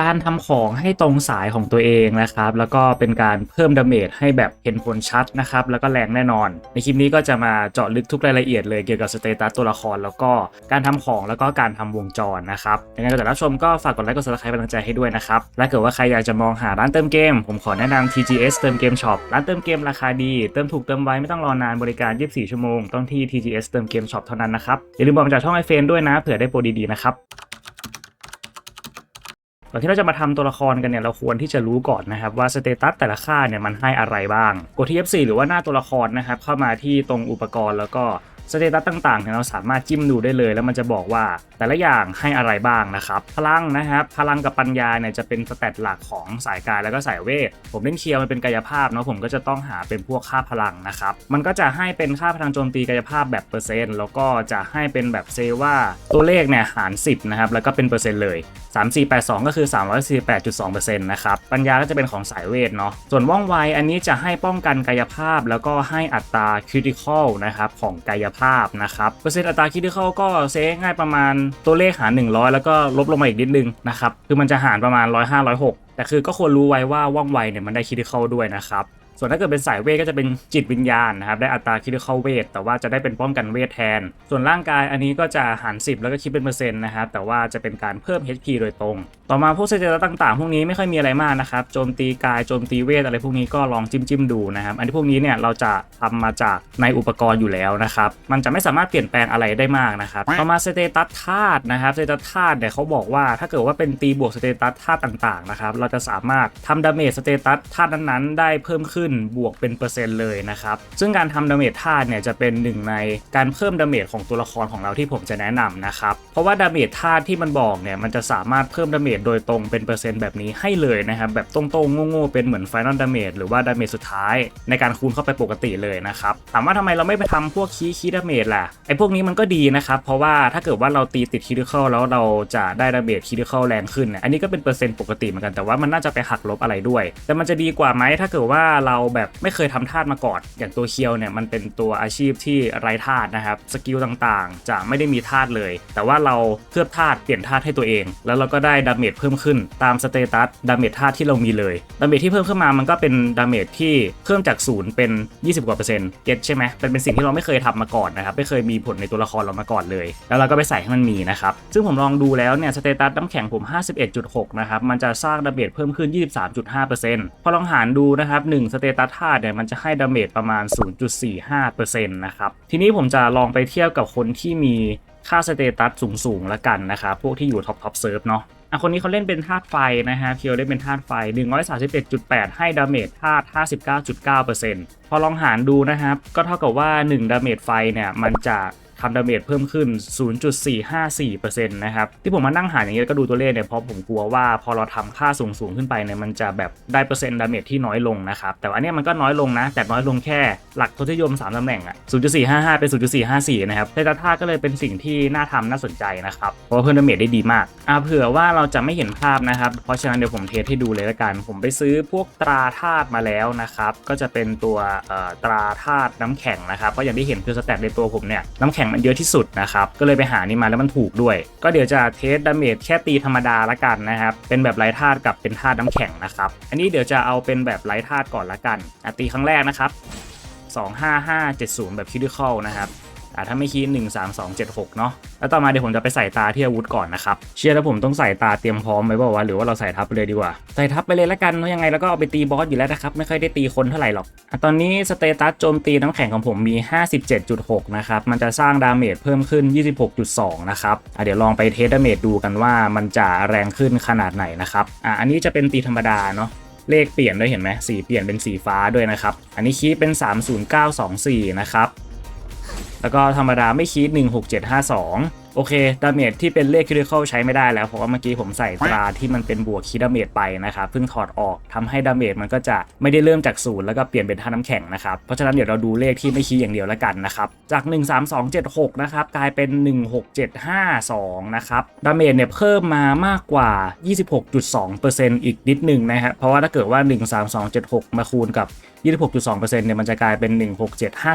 การทำของให้ตรงสายของตัวเองนะครับ แล้วก็เป็นการเพิ่มดาเมจให้แบบเห็นผลชัดนะครับ แล้วก็แรงแน่นอน ในคลิปนี้ก็จะมาเจาะลึกทุกรายละเอียดเลยเกี่ยวกับสเตตัสตัวละคร แล้วก็การทำของแล้วก็การทำวงจรนะครับยังไงก็แต่รับชมก็ฝากกดไลค์กด subscribe เป็นกำลังใจให้ด้วยนะครับและเกิดว่าใครอยากจะมองหาร้านเติมเกม ผมขอแนะนำ TGS เติมเกมช็อปร้านเติมเกมราคาดี เติมถูกเติมไวไม่ต้องรอนานบริการ 24 ชั่วโมงต้องที่ TGS เติมเกมช็อปเท่านั้นนะครับอย่าลืมบอกมาจากช่องไอเฟนด้วยนะเผื่อได้โปรดีๆนะครับ ก่อนที่เราจะมาทำตัวละครกันเนี่ยเราควรที่จะรู้ก่อนนะครับว่าสเตตัสแต่ละค่าเนี่ยมันให้อะไรบ้าง กดที่ F4 หรือว่าหน้าตัวละครนะครับเข้ามาที่ตรงอุปกรณ์แล้วก็สเตตัสต่างๆเนี่ยเราสามารถจิ้มดูได้เลย แล้วมันจะบอกว่าแต่ละอย่างให้อะไรบ้างนะครับพลังนะครับพลังกับปัญญาเนี่ยจะเป็นสเตตหลักของสายกายแล้วก็สายเวทผมเล่นเคียวมันเป็นกายภาพเนาะผมก็จะต้องหาเป็นพวกค่าพลังนะครับมันก็จะให้เป็นค่าพลังโจมตีกายภาพแบบเปอร์เซ็นต์แล้วก็จะให้เป็นแบบเซว่าตัวเลขเนี่ยหาร 10นะครับแล้วก็เป็นเปอร์เซ็นต์เลย3482 ก็คือือ 348.2%นะครับ ปัญญาก็จะเป็นของสายเวทเนาะ ส่วนว่องไวอันนี้จะให้ป้องกันกายภาพ แล้วก็ให้อัตราคริติคอลนะครับของกายภาพนะครับเปอร์เซ็นต์อัตราคริติคอลก็เซฟง่ายประมาณตัวเลขหาร 100 แล้วก็ลบลงมาอีกนิดนึงนะครับ คือมันจะหารประมาณ 105 106แต่คือก็ควรรู้ไว้ว่าว่องไวเนี่ยมันได้คริติคอลด้วยนะครับ ส่วนถ้าเกิดเป็นสายเวทก็จะเป็นจิตวิญญาณนะครับได้อัตราคิดเข้าเวท แต่ว่าจะได้เป็นป้องกันเวทแทน ส่วนร่างกายอันนี้ก็จะหาร 10 แล้วก็คิดเป็นเปอร์เซ็นต์นะครับแต่ว่าจะเป็นการเพิ่ม HP โดยตรง ต่อมาพวกสเตตัสต่าง ๆ พวกนี้ไม่ค่อยมีอะไรมากนะครับโจมตีกายโจมตีเวทอะไรพวกนี้ก็ลองจิ้มจิ้มๆดูนะครับอันที่พวกนี้เนี่ยเราจะทำมาจากในอุปกรณ์อยู่แล้วนะครับมันจะไม่สามารถเปลี่ยนแปลงอะไรได้มากนะครับต่อมาสเตตัสธาตุนะครับสเตตัสธาตุเนี่ยเขาบอกว่าถ้าเกิดว่าเป็นตีบวกสเตตัสธาตุต่างๆนะครับเราจะสามารถทำดาเมจสเตตัสธาตุนั้นๆ ได้เพิ่มขึ้นบวกเป็นเปอร์เซ็นต์เลยนะครับ ซึ่งการทำดาเมจธาตุเนี่ยจะเป็นหนึ่งในการเพิ่มดาเมจของตัวละครของเราที่ผมจะแนะนำนะครับ เพราะว่าดาเมจธาตุที่มันบอกเนี่ยมันจะสามารถเพิ่มดาเมจโดยตรงเป็นเปอร์เซ็นต์แบบนี้ให้เลยนะครับแบบตรงๆโง่ๆเป็นเหมือนไฟนอลดาเมจหรือว่าดาเมจสุดท้ายในการคูณเข้าไปปกติเลยนะครับถามว่าทำไมเราไม่ไปทำพวกคีคีดาเมจล่ะไอ้พวกนี้มันก็ดีนะครับเพราะว่าถ้าเกิดว่าเราตีติดคิดิคอลแล้วเราจะได้ดาเมจคิดิคอลแรงขึ้น อันนี้ก็เป็นเปอร์เซ็นต์ปกติเหมือนกันแต่ว่ามันน่าจะไปหักลบอะไรด้วย แต่มันจะดีกว่าไหมถ้าเกิดว่าเราแบบไม่เคยทำธาตุมาก่อน อย่างตัวเคียวเนี่ยมันเป็นตัวอาชีพที่ไร้ธาตุนะครับสกิลต่างๆ จะไม่ได้มีธาตุเลย แต่ว่าเราเคลือบธาตุเปลี่ยนธาตุให้ตัวเอง แล้วเราก็ได้ดาเมจเพิ่มขึ้นตามสเตตัสดาเมจธาตุที่เรามีเลยดาเมจที่เพิ่มขึ้นมามันก็เป็นดาเมจที่เพิ่มจากศูนย์เป็น 20กว่าเปอร์เซ็นต์เก็ตใช่ไหมเป็นเป็นสิ่งที่เราไม่เคยทำมาก่อนนะครับไม่เคยมีผลในตัวละครเรามาก่อนเลย แล้วเราก็ไปใส่ให้มันมีนะครับซึ่งผมลองดูแล้วเนี่ยสเตตัสน้ำแข็งผม 51.6 นะครับมันจะสร้างดาเมจเพิ่มขึ้น 23.5%พอลองหารดูนะครับ1สเตตัสธาตุเนี่ยมันจะให้ดาเมจประมาณ 0.45%นะครับทีนี้ผมจะลองไปเทียบกับคนที่มีค่าสเตตัสสูงๆแล้วกันนะครับพวกที่อยู่ท็อปท็อปเซิร์ฟเนาะอะคนนี้เขาเล่นเป็นธาตุไฟนะฮะเคียวเล่นเป็นธาตุไฟ 131.8 ให้ดาเมจธาตุ59.9%พอลองหารดูนะครับ ก็เท่ากับว่า 1 ดาเมจไฟเนี่ย มันจะ ทำดาเมจเพิ่มขึ้น 0.454%นะครับ ที่ผมมานั่งหาอย่างนี้แล้วก็ดูตัวเลขเนี่ยเพราะผมกลัวว่าพอเราทำค่าสูงสูงขึ้นไปเนี่ยมันจะแบบได้เปอร์เซ็นต์ดาเมจที่น้อยลงนะครับ แต่ว่าอันนี้มันก็น้อยลงนะ แต่น้อยลงแค่หลักทศนิยม 3ตำแหน่งอะ0.455 เป็น 0.454 นะครับเทตาท่าก็เลยเป็นสิ่งที่น่าทำน่าสนใจนะครับ เพราะเพิ่มดาเมจได้ดีมากอ่าเผื่อว่าเราจะไม่เห็นภาพนะครับ เพราะฉะนั้นเดี๋ยวผมเทสให้ดูเลยละกัน ผมไปซื้อพวกตราธาตุมาแล้วนะครับก็จะเป็นตัวเอ่อตราธาตุน้ำแข็งนะครับก็อย่างที่เห็นคือสแตทในตัวผมเนี่ยน้ำแข็งมันเยอะที่สุดนะครับ ก็เลยไปหานี่มาแล้วมันถูกด้วย ก็เดี๋ยวจะเทสดาเมจแค่ตีธรรมดาละกันนะครับ เป็นแบบไร้ธาตุกับเป็นธาตุน้ำแข็งนะครับ อันนี้เดี๋ยวจะเอาเป็นแบบไร้ธาตุก่อนละกันตีครั้งแรกนะครับ25570 แบบคิดิคอลนะครับ อ่าถ้าไม่คีด13276เนาะแล้วต่อมาเดี๋ยวผมจะไปใส่ตาที่อาวุธก่อนนะครับเชื่อแล้วผมต้องใส่ตาเตรียมพร้อมไว้เปล่าหรือว่าเราใส่ทับไปเลยดีกว่า ใส่ทับไปเลยละกันเพราะยังไงแล้วก็เอาไปตีบอสอยู่แล้วนะครับไม่ค่อยได้ตีคนเท่าไหร่หรอกอะตอนนี้สเตตัสโจมตีน้ำแข็งของผมมี 57.6 นะครับมันจะสร้างดาเมจเพิ่มขึ้น 26.2 นะครับอะเดี๋ยวลองไปเทสดาเมจดูกันว่ามันจะแรงขึ้นขนาดไหนนะครับอะอันนี้จะเป็นตีธรรมดาเนาะเลขเปลี่ยนด้วยเห็นไหมสีเปลี่ยนเป็นสีฟ้าด้วยนะครับ อันนี้คีเป็น 30924 นะครับ แล้วก็ธรรมดาไม่คีย์16752 โอเค ดาเมจที่เป็นเลขคริติคอลใช้ไม่ได้แล้ว เพราะว่าเมื่อกี้ผมใส่ตราที่มันเป็นบวกคีดาเมจไปนะครับ เพิ่งถอดออกทำให้ดาเมจมันก็จะไม่ได้เริ่มจากศูนย์แล้วก็เปลี่ยนเป็นท่าน้ำแข็งนะครับ เพราะฉะนั้นเดี๋ยวเราดูเลขที่ไม่คีย์อย่างเดียวแล้วกันนะครับ จาก 13276 นะครับ กลายเป็น 16752 นะครับ ดาเมจเนี่ยเพิ่มมามากกว่า 26.2%อีกนิดหนึ่งนะครับเพราะว่าถ้าเกิดว่า 13276 มาคูณกับ 26.2%เนี่ยมันจะกลายเป็น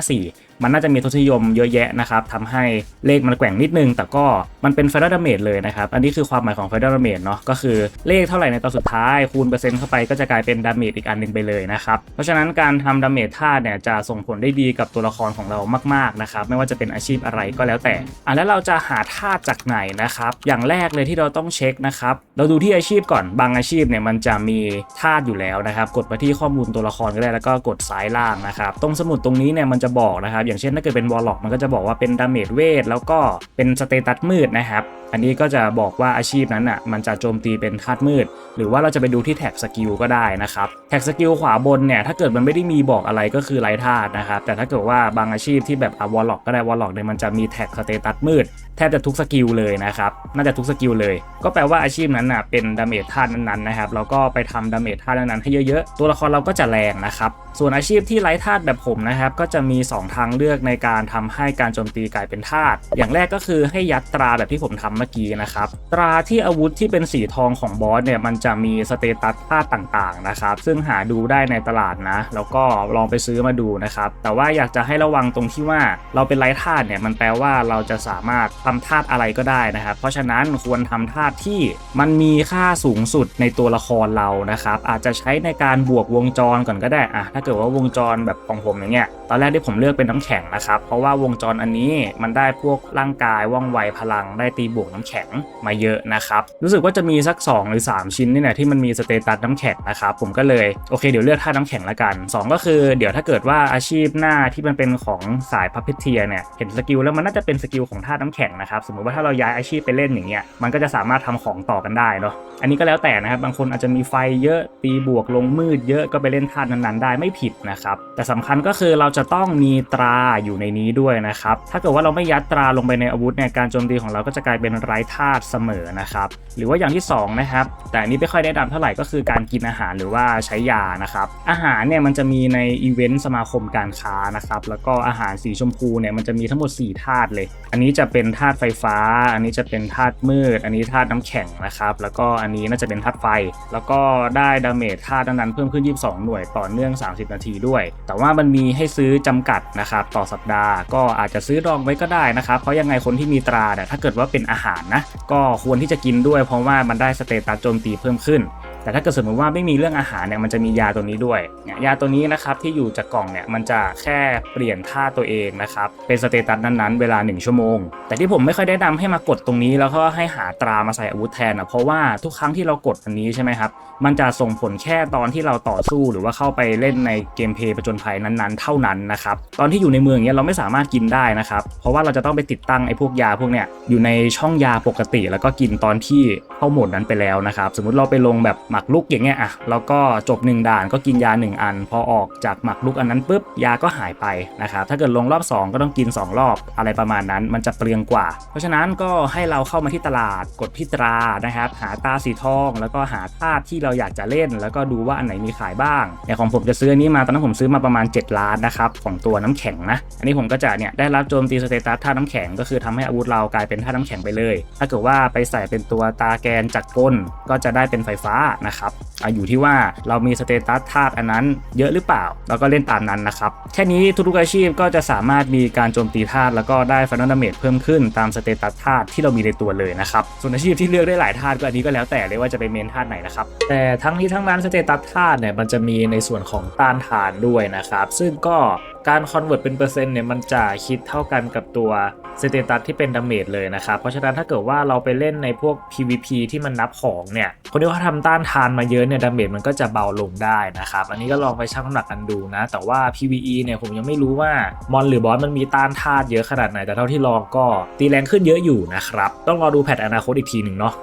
16754มันน่าจะมีทศนิยมเยอะแยะนะครับทำให้เลขมันแกว่งนิดนึง แต่ก็มันเป็น Final Damage เลยนะครับ อันนี้คือความหมายของ Final Damage เนาะก็คือเลขเท่าไหร่ในตอนสุดท้ายคูณเปอร์เซ็นต์เข้าไปก็จะกลายเป็นดาเมจอีกอันหนึ่งไปเลยนะครับ เพราะฉะนั้นการทำดาเมจธาตุเนี่ยจะส่งผลได้ดีกับตัวละครของเรามากๆนะครับไม่ว่าจะเป็นอาชีพอะไรก็แล้วแต่อะแล้วเราจะหาธาตุจากไหนนะครับอย่างแรกเลยที่เราต้องเช็คนะครับเราดูที่อาชีพก่อนบางอาชีพเนี่ยมันจะมีธาตุอยู่แล้วนะครับ กดไปที่ข้อมูลตัวละครก็ได้แล้วก็กดซ้ายล่างนะครับตรงสมุดตรงนี้เนี่ยมันจะบอกนะครับอย่างเช่นถ้าเกิดเป็นวอลล็อกมันก็จะบอกว่าเป็นดาเมจเวทแล้วก็เป็นสเตตัสมืดนะครับอันนี้ก็จะบอกว่าอาชีพนั้นอะมันจะโจมตีเป็นธาตุมืด หรือว่าเราจะไปดูที่แท็กสกิลก็ได้นะครับแท็กสกิลขวาบนเนี่ยถ้าเกิดมันไม่ได้มีบอกอะไรก็คือไร้ธาตุนะครับแต่ถ้าเกิดว่าบางอาชีพที่แบบอวอลล็อกก็ได้วอลล็อกเนี่ยมันจะมีแท็กสเตตัสมืดแทบจะทุกสกิลเลยนะครับน่าจะทุกสกิลเลย ก็แปลว่าอาชีพนั้นน่ะเป็นดาเมจธาตุนั้นๆนะครับแล้วก็ไปทำดาเมจธาตุนั้นๆให้เยอะๆ ตัวละครเราก็จะแรงนะครับส่วนอาชีพที่ไร้ธาตุแบบผมนะครับก็จะมี 2 ทางเลือกในการทำให้การโจมตีกลายเป็นธาตุอย่างแรกก็คือให้ยัดตราแบบที่ผมทำเมื่อกี้นะครับตราที่อาวุธที่เป็นสีทองของบอสเนี่ยมันจะมีสเตตัสธาตุต่างๆนะครับซึ่งหาดูได้ในตลาดนะ แล้วก็ลองไปซื้อมาดูนะครับแต่ว่าอยากจะให้ระวังตรงที่ว่าเราเป็นไร้ธาตุเนี่ยมันแปลว่าเราจะสามารถทำธาตุอะไรก็ได้นะครับเพราะฉะนั้นควรทำธาตุที่มันมีค่าสูงสุดในตัวละครเรานะครับอาจจะใช้ในการบวกวงจรก่อนก็ได้อะถ้าเกิดว่าวงจรแบบของผมอย่างเงี้ยตอนแรกที่ผมเลือกเป็นน้ำแข็งนะครับ เพราะว่าวงจรอันนี้มันได้พวกร่างกายว่องไวพลังได้ตีบวกน้ำแข็งมาเยอะนะครับ รู้สึกว่าจะมีสัก 2 หรือ 3 ชิ้นนี่แหละที่มันมีสเตตัสน้ำแข็งนะครับ ผมก็เลยโอเคเดี๋ยวเลือกธาตุน้ำแข็งละกัน 2 ก็คือเดี๋ยวถ้าเกิดว่าอาชีพหน้าที่มันเป็นของสายพัพเพเทียเนี่ยเห็นสกิลแล้วมันน่าจะเป็นสกิลของธาตุน้ำแข็งนะครับสมมติว่าถ้าเราย้ายอาชีพไปเล่นอย่างเงี้ยมันก็จะสามารถทำของต่อกันได้เนาะอันนี้ก็แล้วแต่นะครับบางคนอาจจะมีไฟเยอะตีบวกลงมืดเยอะก็ไปเล่นธานั้นๆได้ไม่ผิดนะครับแต่สำคัญก็คือเราจะต้องมีตราอยู่ในนี้ด้วยนะครับ ถ้าเกิดว่าเราไม่ยัดตราลงไปในอาวุธเนี่ยการโจมตีของเราก็จะกลายเป็นไร้ธาตุเสมอนะครับ หรือว่าอย่างที่สองนะครับแต่นนี้ไม่ค่อยได้ดำเท่าไหร่ก็คือการกินอาหารหรือว่าใช้ยานะครับอาหารเนี่ยมันจะมีในอีเวนต์สมาคมการค้านะครับแล้วก็อาหารสีชมพูเนี่ยมันจะมีทั้งหมด 4 ธาตุเลย อันนี้จะเป็นธาตุไฟฟ้า อันนี้จะเป็นธาตุมืด อันนี้ธาตุน้ำแข็งนะครับแล้วก็อันนี้น่าจะเป็นธาตุไฟ แล้วก็ได้ดาเมจธาตุนั้นเพิ่มขึ้น 22 หน่วยต่อเนื่อง 30 นาทีด้วย แต่ว่ามันมีให้ซื้อจำกัดนะครับต่อสัปดาห์ก็อาจจะซื้อดองไว้ก็ได้นะครับ เพราะยังไงคนที่มีตราเนี่ยถ้าเกิดว่าเป็นอาหารนะก็ควรที่จะกินด้วยเพราะว่ามันได้สเตตัสโจมตีเพิ่มขึ้น แต่ถ้าเกิดสมมติว่าไม่มีเรื่องอาหารเนี่ยมันจะมียาตัวนี้ด้วยเนี่ยยาตัวนี้นะครับที่อยู่จากกล่องเนี่ยมันจะแค่เปลี่ยนท่าตัวเองนะครับเป็นสเตตัสนั้นๆ เวลา 1 ชั่วโมง แต่ที่ผมไม่ค่อยได้นำให้มากดตรงนี้ แล้วก็ให้หาตรามาใส่อาวุธแทนอะเพราะว่าทุกครั้งที่เรากดอันนี้ใช่ไหมครับมันจะส่งผลแค่ตอนที่เราต่อสู้หรือว่าเข้าไปเล่นในเกมเพย์ประจนภัยนั้นๆ เท่านั้นนะครับตอนที่อยู่ในเมืองเนี้ยเราไม่สามารถกินได้นะครับเพราะว่าเราจะต้องไปติดตั้งไอ้พวกยาพวกเนี้ยอยู่ในช่องยาปกติ แล้วก็กินตอนที่เข้าโหมดนั้นไปแล้วนะครับสมมติเราไปลงแบบหมักลุกอย่างเงี้ยอะแล้วก็จบ 1 ด่านก็กินยา 1 อัน พอออกจากหมักลุกอันนั้นปุ๊บยาก็หายไปนะครับถ้าเกิดลงรอบ 2 ก็ต้องกิน 2 รอบอะไรประมาณนั้น มันจะเปลืองกว่า เพราะฉะนั้นก็ให้เราเข้ามาที่ตลาดกดที่ตรานะครับหาตาสีทอง แล้วก็หาธาตุที่เราอยากจะเล่น แล้วก็ดูว่าอันไหนมีขายบ้างอย่างของผมจะซื้ออันนี้มาตอนนั้นผมซื้อมาประมาณ 7 ล้านนะครับของตัวน้ำแข็งนะอันนี้ผมก็จะเนี่ยได้รับโจมตีสเตตัสธาตุน้ำแข็งก็คือทำให้อาวุธเรากลายเป็นธาตุน้ำแข็งไปเลย ถ้าเกิดว่าไปใส่เป็นตัวตาแกนจากก้นก็จะได้เป็นไฟฟ้านะครับอยู่ที่ว่าเรามีสเตตัสธาตุอันนั้นเยอะหรือเปล่าแล้วก็เล่นตามนั้นนะครับ แค่นี้ทุกๆอาชีพก็จะสามารถมีการโจมตีธาตุแล้วก็ได้ฟันนอลเมจเพิ่มขึ้นตามสเตตัสธาตุที่เรามีในตัวเลยนะครับ ส่วนอาชีพที่เลือกได้หลายธาตุก็อันนี้ก็แล้วแต่เลยว่าจะไปเมนธาตุไหนนะครับ แต่ทั้งนี้ทั้งนั้นสเตตัสธาตุเนี่ยมันจะมีในส่วนของต้านทานด้วยนะครับ ซึ่งก็ การคอนเวิร์ตเป็นเปอร์เซ็นต์เนี่ยมันจะคิดเท่ากันกับตัวสเตตัสที่เป็นดาเมจเลยนะครับ เพราะฉะนั้นถ้าเกิดว่าเราไปเล่นในพวก PVP ที่มันนับของเนี่ย คนที่เขาทำต้านทานมาเยอะเนี่ยดาเมจมันก็จะเบาลงได้นะครับ อันนี้ก็ลองไปชั่งน้ำหนักกันดูนะ แต่ว่า PVE เนี่ยผมยังไม่รู้ว่ามอนหรือบอสมันมีต้านทานเยอะขนาดไหน แต่เท่าที่ลองก็ตีแรงขึ้นเยอะอยู่นะครับ ต้องรอดูแพทอนาคตอีกทีหนึ่งเนาะ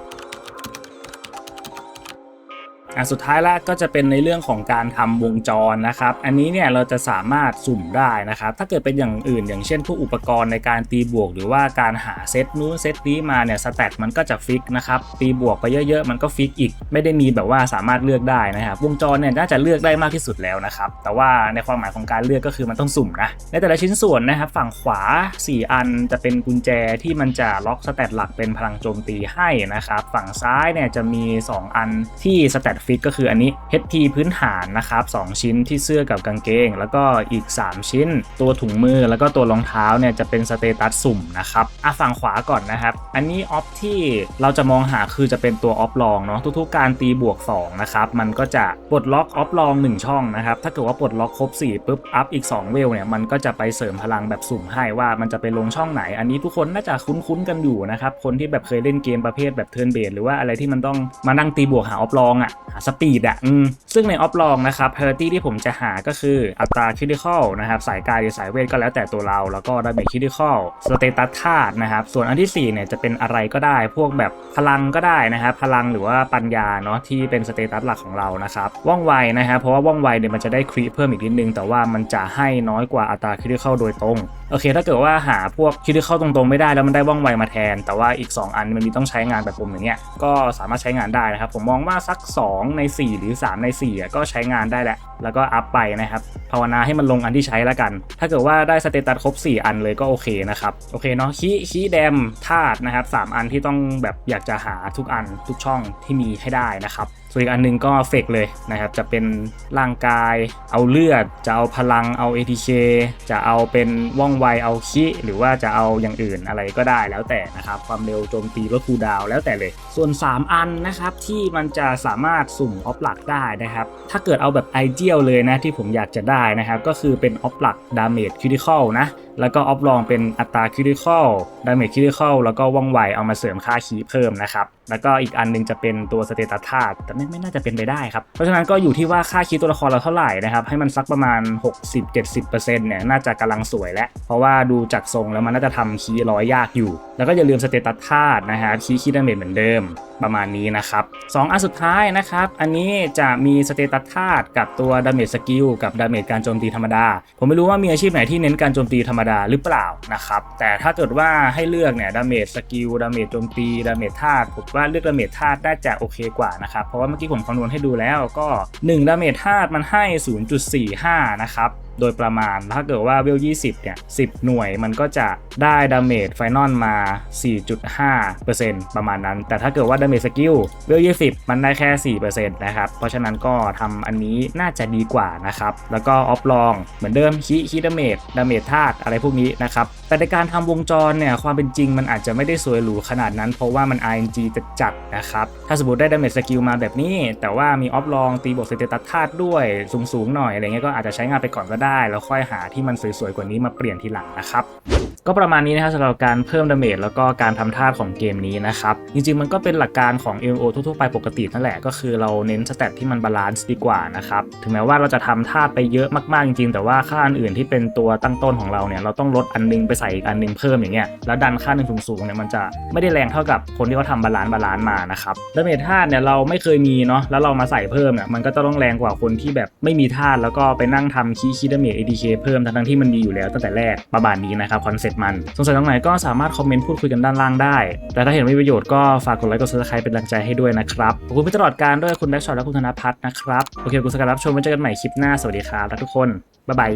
อะสุดท้ายแล้วก็จะเป็นในเรื่องของการทำวงจรนะครับ อันนี้เนี่ยเราจะสามารถสุ่มได้นะครับ ถ้าเกิดเป็นอย่างอื่น อย่างเช่นพวกอุปกรณ์ในการตีบวก หรือว่าการหาเซตนู้นเซตนี้มาเนี่ยสแตทมันก็จะฟิกนะครับตีบวกไปเยอะๆ มันก็ฟิกอีก ไม่ได้มีแบบว่าสามารถเลือกได้นะครับ วงจรเนี่ยน่าจะเลือกได้มากที่สุดแล้วนะครับ แต่ว่าในความหมายของการเลือกก็คือมันต้องสุ่มนะในแต่ละชิ้นส่วนนะครับ ฝั่งขวา 4 อันจะเป็นกุญแจที่มันจะล็อกสแตทหลักเป็นพลังโจมตีให้นะครับฝั่งซ้ายเนี่ยจะมี 2 อันที่สแตทฟิกก็คืออันนี้ HP พื้นฐานนะครับ 2 ชิ้นที่เสื้อกับกางเกง แล้วก็อีก 3 ชิ้น ตัวถุงมือแล้วก็ตัวรองเท้าเนี่ยจะเป็นสเตตัสสุ่มนะครับอะฝั่งขวาก่อนนะครับ อันนี้ออฟที่เราจะมองหาคือจะเป็นตัวออฟลองเนาะทุกๆการตีบวก2นะครับมันก็จะปลดล็อกออฟลอง 1 ช่องนะครับถ้าเกิดว่าปลดล็อกครบ4ปุ๊บอัพอีก2เวลเนี่ยมันก็จะไปเสริมพลังแบบสุ่มให้ว่ามันจะไปลงช่องไหน อันนี้ทุกคนน่าจะคุ้นๆกันอยู่นะครับคนที่แบบเคยเล่นเกมประเภทแบบเทิร์นเบสหรือว่าอะไรที่มันต้องมานั่งตีบวกหาออฟลองอะสปีดอะอืมซึ่งในออฟลองนะครับพาราตี้ที่ผมจะหาก็คืออัตราคิดิคอลนะครับสายกายหรือสายเวทก็แล้วแต่ตัวเรา แล้วก็ดาเมจคิดิคอลสเตตัสธาตุนะครับ ส่วนอันที่สี่เนี่ยจะเป็นอะไรก็ได้พวกแบบพลังก็ได้นะครับพลังหรือว่าปัญญาเนาะที่เป็นสเตตัสหลักของเรานะครับว่องไวนะครับเพราะว่าว่องไวเนี่ยมันจะได้ครีเพิ่มอีกนิดนึง แต่ว่ามันจะให้น้อยกว่าอัตราคิดิคอลโดยตรงโอเค ถ้าเกิดว่าหาพวกคิดที่เข้าตรงๆไม่ได้แล้วมันได้ว่องไวมาแทน แต่ว่าอีก 2 อันมันมีต้องใช้งานแบบผมอย่างเงี้ยก็สามารถใช้งานได้นะครับ ผมมองว่าสัก 2ใน 4 หรือ 3 ใน4อะก็ใช้งานได้แหละแล้วก็อัพไปนะครับ ภาวนาให้มันลงอันที่ใช้แล้วกัน ถ้าเกิดว่าได้สเตตัสครบ 4 อันเลยก็โอเคนะครับ โอเคเนาะคีคีแดมธาตุนะครับ 3 อันที่ต้องแบบอยากจะหาทุกอันทุกช่องที่มีให้ได้นะครับ ส่วนอีกอันหนึงก็เฟกเลยนะครับ จะเป็นร่างกาย เอาเลือด จะเอาพลัง เอา ATK จะเอาเป็นว่องไว เอาคิหรือว่าจะเอาอย่างอื่นอะไรก็ได้แล้วแต่นะครับ ความเร็วโจมตีลดคูดาวแล้วแต่เลย ส่วน 3 อันนะครับที่มันจะสามารถสุ่มออฟหลักได้นะครับ ถ้าเกิดเอาแบบไอเดียลเลยนะที่ผมอยากจะได้นะครับ ก็คือเป็นออฟหลักดาเมจคิดิคอลนะแล้วก็ออฟลองเป็นอัตราคิดิคอลดาเมจคิดิคอลแล้วก็ว่องไวเอามาเสริมค่าคีเพิ่มนะครับ แล้วก็อีกอันหนึงจะเป็นตัวสเตตัสธาตุแต่ไม่ไม่น่าจะเป็นไปได้ครับ เพราะฉะนั้นก็อยู่ที่ว่าค่าคีตัวละครเราเท่าไหร่นะครับ ให้มันสักประมาณ 60-70%เนี่ยน่าจะกำลังสวยแล้ว เพราะว่าดูจากทรงแล้วมันน่าจะทำคีร้อยยากอยู่แล้วก็อย่าลืมสเตตัสธาตุนะฮะคีคีดาเมจเหมือนเดิมประมาณนี้นะครับสองอันสุดท้ายนะครับ อันนี้จะมีสเตตัสธาตุกับตัวดาเมจสกิลกับดาเมจการโจมตีธรรมดา ผมไม่รู้ว่ามีอาชีพไหนที่เน้นการโจมตีธรรมดาหรือเปล่านะครับ แต่ถ้าเกิดว่าให้เลือกเนี่ยดาเมจสกิลดาเมจโจมตีดาเมจธาตุผมว่าเลือกดาเมจธาตุน่าจะโอเคกว่านะครับ เพราะว่าเมื่อกี้ผมคำนวณให้ดูแล้วก็1ดาเมจธาตุมันให้ 0.45 นะครับ โดยประมาณ ถ้าเกิดว่าเวล 20 เนี่ย 10 หน่วยมันก็จะได้ดาเมจไฟนอลมา 4.5%ประมาณนั้น แต่ถ้าเกิดว่าดาเมจสกิลเวล 20 มันได้แค่ 4%นะครับ เพราะฉะนั้นก็ทำอันนี้น่าจะดีกว่านะครับ แล้วก็ออฟลองเหมือนเดิมคีคีดาเมจดาเมจธาตุอะไรพวกนี้นะครับ แต่ในการทำวงจรเนี่ยความเป็นจริงมันอาจจะไม่ได้สวยหรูขนาดนั้น เพราะว่ามัน RNG จะจัดนะครับ ถ้าสมมติได้ดาเมจสกิลมาแบบนี้ แต่ว่ามีออฟลองตีบวกสเตตัสธาตุด้วยสูงๆหน่อยอะไรเงี้ยก็อาจจะใช้งานไปก่อนก็ได้ได้แล้วค่อยหาที่มันสวยๆกว่านี้มาเปลี่ยนทีหลังนะครับก็ประมาณนี้นะครับสำหรับการเพิ่มดาเมจแล้วก็การทำท่าของเกมนี้นะครับ จริงๆมันก็เป็นหลักการของ MMO ทั่วๆไปปกตินั่นแหละก็คือเราเน้นสแตทที่มันบาลานซ์ดีกว่านะครับ ถึงแม้ว่าเราจะทำท่าไปเยอะมากๆจริงๆ แต่ว่าค่าอันอื่นที่เป็นตัวตั้งต้นของเราเนี่ยเราต้องลดอันนึงไปใส่อีกอันนึงเพิ่มอย่างเงี้ยแล้วดันค่าหนึ่งสูงๆเนี่ยมันจะไม่ได้แรงเท่ากับคนที่เขาทำบาลานซ์บาลานซ์มานะครับดาเมจธาตุเนี่ยเราไม่เคยมีเนาะแล้วเรามาใส่เพิ่มเนี่ยมันก็จะต้องแรงกว่าคนที่แบบไม่มีธาตุแล้วก็ไปนั่งทำคีคีดาเมจ ADK เพิ่มทั้งที่มันมีอยู่แล้วตั้งแต่แรกประมาณนี้นะครับคอนเซ็ปต์มันสงสัยตรงไหนก็สามารถคอมเมนต์พูดคุยกันด้านล่างได้ แต่ถ้าเห็นมีประโยชน์ก็ฝากกดไลค์กดซับสไครป์เป็นกำลังใจให้ด้วยนะครับขอบคุณไปตลอดการด้วยคุณแบ็กช็อตและคุณธนพัฒน์นะครับโอเคขอบคุณสกัดรับชมไว้เจอกันใหม่คลิปหน้าสวัสดีครับทุกคนบ๊ายบาย